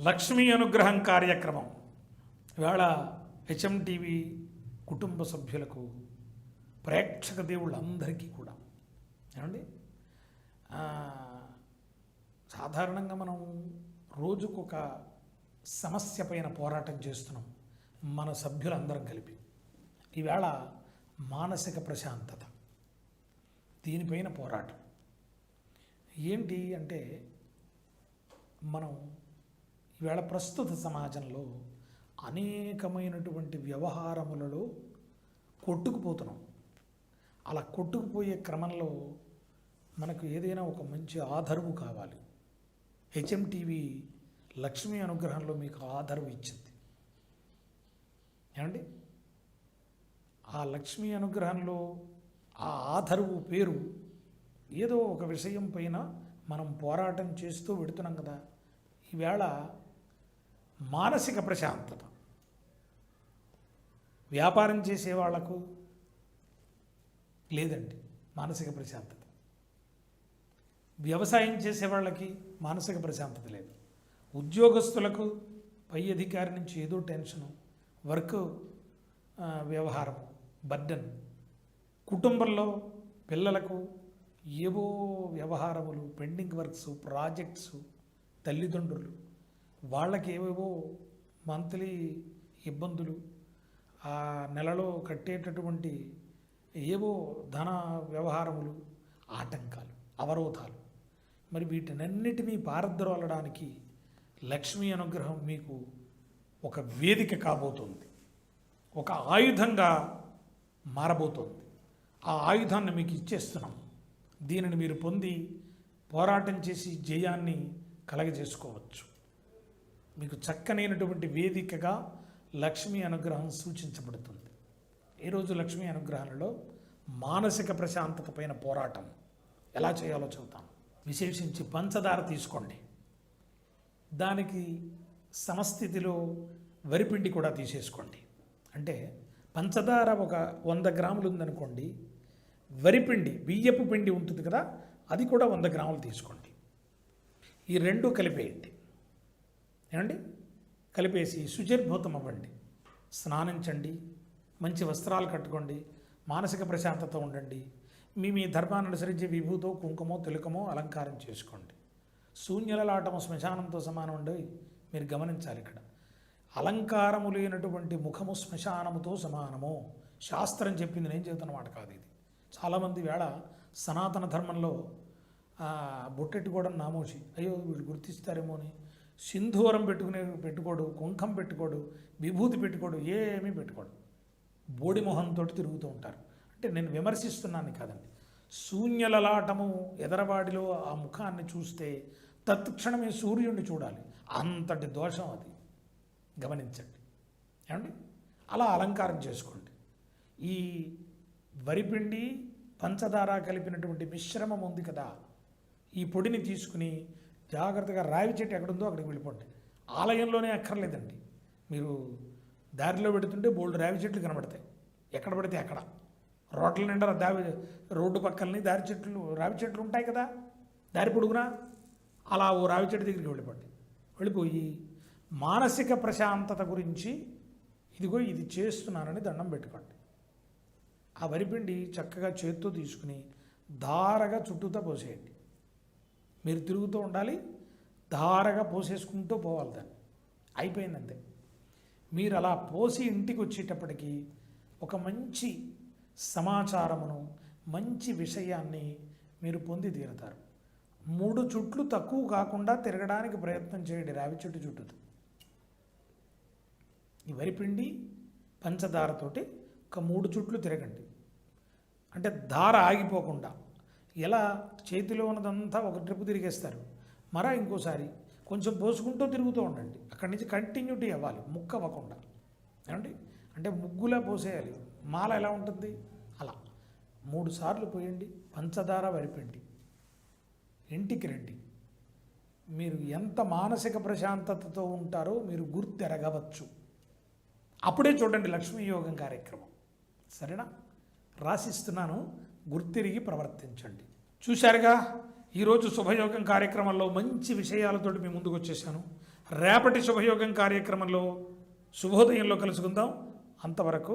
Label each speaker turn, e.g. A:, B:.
A: లక్ష్మీ అనుగ్రహం కార్యక్రమం. ఇవాళ హెచ్ఎంటీవీ కుటుంబ సభ్యులకు ప్రేక్షక దేవుళ్ళందరికీ కూడా. ఏమండి? సాధారణంగా మనం రోజుకొక సమస్య పైన పోరాటం చేస్తున్నాం మన సభ్యులందరం కలిపి. ఈవేళ మానసిక ప్రశాంతత దీనిపైన పోరాటం. ఏంటి అంటే మనం ఈవేళ ప్రస్తుత సమాజంలో అనేకమైనటువంటి వ్యవహారములలో కొట్టుకుపోతున్నాం. అలా కొట్టుకుపోయే క్రమంలో మనకు ఏదైనా ఒక మంచి ఆధరువు కావాలి. హెచ్ఎంటీవీ లక్ష్మీ అనుగ్రహంలో మీకు ఆధరువు ఇచ్చింది. ఏమండి? ఆ లక్ష్మీ అనుగ్రహంలో ఆ ఆధారవు పేరు ఏదో ఒక విషయం పైన మనం పోరాటం చేస్తూ పెడుతున్నాం కదా. ఈవేళ మానసిక ప్రశాంతత. వ్యాపారం చేసే వాళ్ళకు లేదండి మానసిక ప్రశాంతత. వ్యవసాయం చేసే వాళ్ళకి మానసిక ప్రశాంతత లేదు. ఉద్యోగస్తులకు పై అధికారి నుంచి ఏదో టెన్షను వర్క్ వ్యవహారం బర్డన్. కుటుంబంలో పిల్లలకు ఏవో వ్యవహారములు పెండింగ్ వర్క్స్ ప్రాజెక్ట్స్ తల్లిదండ్రులు వాళ్ళకి ఏవేవో మంత్లీ ఇబ్బందులు ఆ నెలలో కట్టేటటువంటి ఏవో ధన వ్యవహారములు ఆటంకాలు అవరోధాలు. మరి వీటినన్నిటినీ పారద్రోలడానికి లక్ష్మీ అనుగ్రహం మీకు ఒక వేదిక కాబోతుంది. ఒక ఆయుధంగా మారబోతోంది. ఆ ఆయుధాన్ని మీకు ఇచ్చేస్తున్నాం. దీనిని మీరు పొంది పోరాటం చేసి జయాన్ని కలగజేసుకోవచ్చు. మీకు చక్కనైనటువంటి వేదికగా లక్ష్మీ అనుగ్రహం సూచించబడుతుంది. ఈరోజు లక్ష్మీ అనుగ్రహాలలో మానసిక ప్రశాంతత పైన పోరాటం? ఎలా చేయాలో చెబుతాం. విశేషించి పంచదార తీసుకోండి. దానికి సమస్థితిలో వరిపిండి కూడా తీసేసుకోండి. అంటే పంచదార ఒక వంద గ్రాములు ఉందనుకోండి వరిపిండి బియ్యపు పిండి ఉంటుంది కదా అది కూడా వంద గ్రాములు తీసుకోండి. ఈ రెండు కలిపేయండి. ఏమండి? కలిపేసి శుచిర్భూతం అవ్వండి. స్నానించండి మంచి వస్త్రాలు కట్టుకోండి మానసిక ప్రశాంతత ఉండండి మీ మీ ధర్మాన్ని అనుసరించి విభూతో కుంకుమో తిలకమో అలంకారం చేసుకోండి. శూన్యలలాటము శ్మశానంతో సమానం అండి. మీరు గమనించాలి ఇక్కడ. అలంకారము లేనటువంటి ముఖము శ్మశానముతో సమానము. శాస్త్రం చెప్పింది నేను చెబుతున్న మాట కాదు ఇది. చాలామంది వేళ సనాతన ధర్మంలో బొట్టెట్టుకోవడం నామోషి. అయ్యో వీళ్ళు గుర్తిస్తారేమో అని. సింధూరం పెట్టుకునే పెట్టుకోడు కుంకం పెట్టుకోడు విభూతి పెట్టుకోడు ఏమీ పెట్టుకోడు. బోడి మొహంతో తిరుగుతూ ఉంటారు. అంటే నేను విమర్శిస్తున్నాను కాదండి. శూన్యలలాటము ఎదరవాడిలో ఆ ముఖాన్ని చూస్తే తత్క్షణమే సూర్యుడిని చూడాలి. అంతటి దోషం అది. గమనించండి. ఏమండి? అలా అలంకారం చేసుకోండి. ఈ వరిపిండి పంచదార కలిపినటువంటి మిశ్రమం ఉంది కదా ఈ పొడిని తీసుకుని జాగ్రత్తగా రావి చెట్టు ఎక్కడుందో అక్కడికి వెళ్ళిపోండి. ఆలయంలోనే అక్కర్లేదండి. మీరు దారిలో పెడుతుంటే బోల్డ్ రావి చెట్లు కనబడతాయి. ఎక్కడ పడితే అక్కడ. రోడ్ల నిండా దావి రోడ్డు పక్కలని దారి చెట్లు రావి చెట్లు ఉంటాయి కదా. దారి పొడుగునా? అలా ఓ రావి చెట్టు దగ్గరికి వెళ్ళిపోండి. వెళ్ళిపోయి మానసిక ప్రశాంతత గురించి ఇదిగో ఇది చేస్తున్నానని దండం పెట్టుకోండి. ఆ వరిపిండి చక్కగా చేత్తో తీసుకుని ధారగా చుట్టూతా పోసేయండి. మీరు తిరుగుతూ ఉండాలి ధారగా పోసేసుకుంటూ పోవాలి దాన్ని. అయిపోయింది అంతే. మీరు అలా పోసి ఇంటికి వచ్చేటప్పటికి ఒక మంచి సమాచారమును మంచి విషయాన్ని మీరు పొంది తీరుతారు. మూడు చుట్లు తక్కువ కాకుండా తిరగడానికి ప్రయత్నం చేయండి రావి చెట్టు చుట్టూ ఈ వరిపిండి పంచదారతోటి ఒక మూడు చుట్లు తిరగండి. అంటే దార ఆగిపోకుండా ఎలా చేతిలో ఉన్నదంతా ఒక ట్రిప్ తిరిగేస్తారు. మరా ఇంకోసారి కొంచెం పోసుకుంటూ తిరుగుతూ ఉండండి. అక్కడి నుంచి కంటిన్యూటీ అవ్వాలి. ముక్క అవ్వకుండా. ఏమండి? అంటే ముగ్గులా పోసేయాలి. మాల ఎలా ఉంటుంది? అలా. మూడు సార్లు పోయండి. పంచదార వరిపండి. ఇంటికి రండి. మీరు ఎంత మానసిక ప్రశాంతతతో ఉంటారో మీరు గుర్తెరగవచ్చు. అప్పుడే చూడండి లక్ష్మీ యోగం కార్యక్రమం. సరేనా? రాసిస్తున్నాను. గుర్తిరిగి ప్రవర్తించండి. చూశారుగా? ఈరోజు శుభయోగం కార్యక్రమంలో మంచి విషయాలతో మీ ముందుకు వచ్చేసాను రేపటి శుభయోగం కార్యక్రమంలో శుభోదయంలో కలుసుకుందాం. అంతవరకు